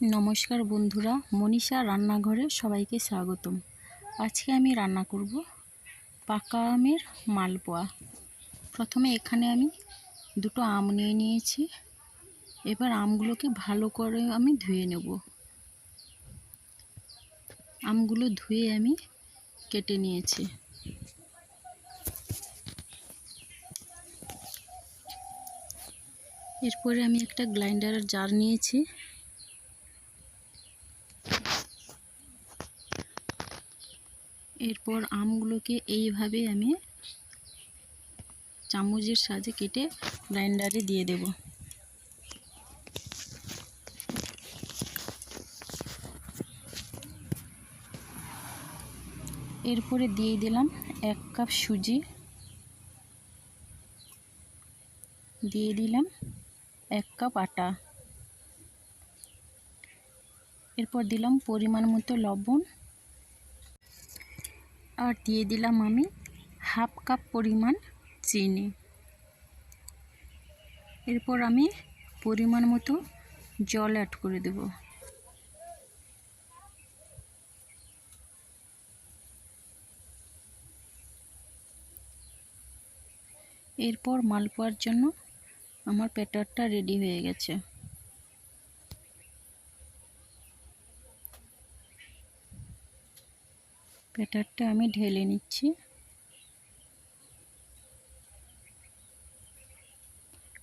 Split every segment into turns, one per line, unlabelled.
নমস্কার বন্ধুরা, মনীষা রান্নাঘরে সবাইকে স্বাগতম। আজকে আমি রান্না করব পাকা আমের মালপোয়া। প্রথমে এখানে আমি দুটো আম নিয়ে নিয়েছি। এবার আমগুলোকে ভালো করে আমি ধুয়ে নেব। আমগুলো ধুয়ে আমি কেটে নিয়েছি। এরপরে আমি একটা গ্রাইন্ডারের জার নিয়েছি। এরপর আমগুলোকে এইভাবে আমি চামচের সাহায্যে কেটে গ্রাইন্ডারে দিয়ে দেব। এরপরে দিয়ে দিলাম এক কাপ সুজি। দিয়ে দিলাম এক কাপ আটা। এরপর দিলাম পরিমাণ মতো লবণ। আর দিয়ে দিলাম আমি হাফ কাপ পরিমাণ চিনি। এরপর আমি পরিমাণ মতো জল অ্যাড করে দেব। এরপর মালপোয়ার জন্য আমার প্যাটারটা রেডি হয়ে গেছে। ব্যাটারটা আমি ঢেলে নিচ্ছি।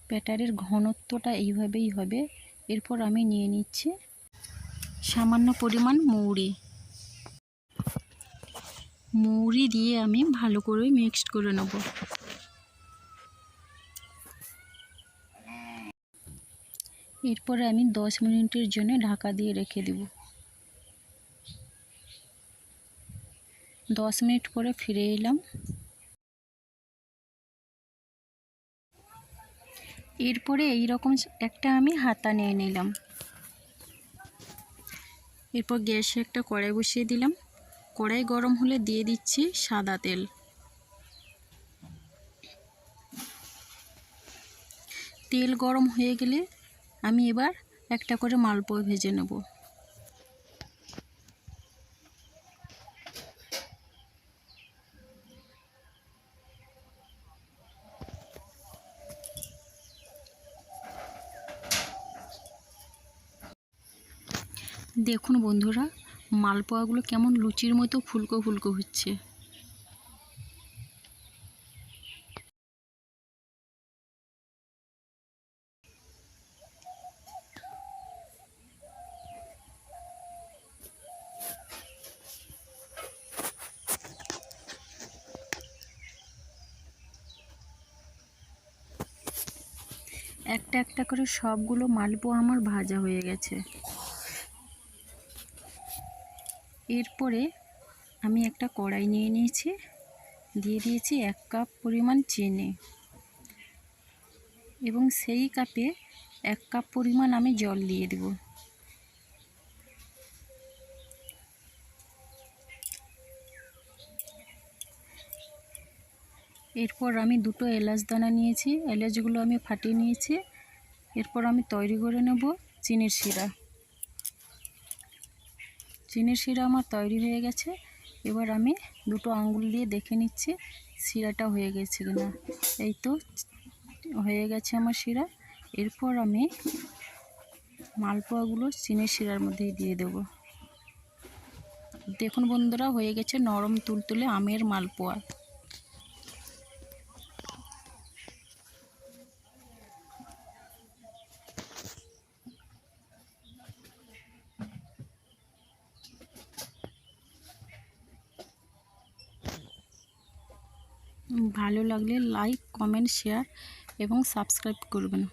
ব্যাটারের ঘনত্বটা এইভাবেই হবে। এরপর আমি নিয়ে নিচ্ছি সামান্য পরিমাণ মৌরি। মৌরি দিয়ে আমি ভালো করে মিক্সড করে নেব। এরপরে আমি দশ মিনিটের জন্য ঢাকা দিয়ে রেখে দেবো। দশ মিনিট পরে ফিরে এলাম। এরপরে এই রকম একটা আমি হাতা নিয়ে নিলাম। এরপর গ্যাসে একটা কড়াই বসিয়ে দিলাম। কড়াই গরম হলে দিয়ে দিচ্ছি সাদা তেল। তেল গরম হয়ে গেলে আমি এবার একটা করে মালপোয়া ভেজে নেব। দেখুন বন্ধুরা, মালপোয়াগুলো কেমন লুচির মতো ফুলকো ফুলকো হচ্ছে। একটা একটা করে সবগুলো মালপোয়া আমার ভাজা হয়ে গেছে। এরপরে আমি একটা কড়াই নিয়ে নিয়েছি, দিয়ে দিয়েছি এক কাপ পরিমাণ চিনি এবং সেই কাপে এক কাপ পরিমাণ আমি জল দিয়ে দেব। এরপর আমি দুটো এলাচ দানা নিয়েছি, এলাচগুলো আমি ফাটিয়ে নিয়েছি, এরপর আমি তৈরি করে নেব চিনির শিরা। চিনির শিরা আমার তৈরি হয়ে গেছে। এবার আমি দুটো আঙ্গুল দিয়ে দেখে নিচ্ছি শিরাটা হয়ে গেছে কিনা। এই তো হয়ে গেছে আমার শিরা। এরপর আমি মালপোয়াগুলো চিনির শিরার মধ্যেই দিয়ে দেব। দেখুন বন্ধুরা, হয়ে গেছে নরম তুলতুলে আমের মালপোয়া। ভালো লাগলে লাইক কমেন্ট শেয়ার এবং সাবস্ক্রাইব করবেন।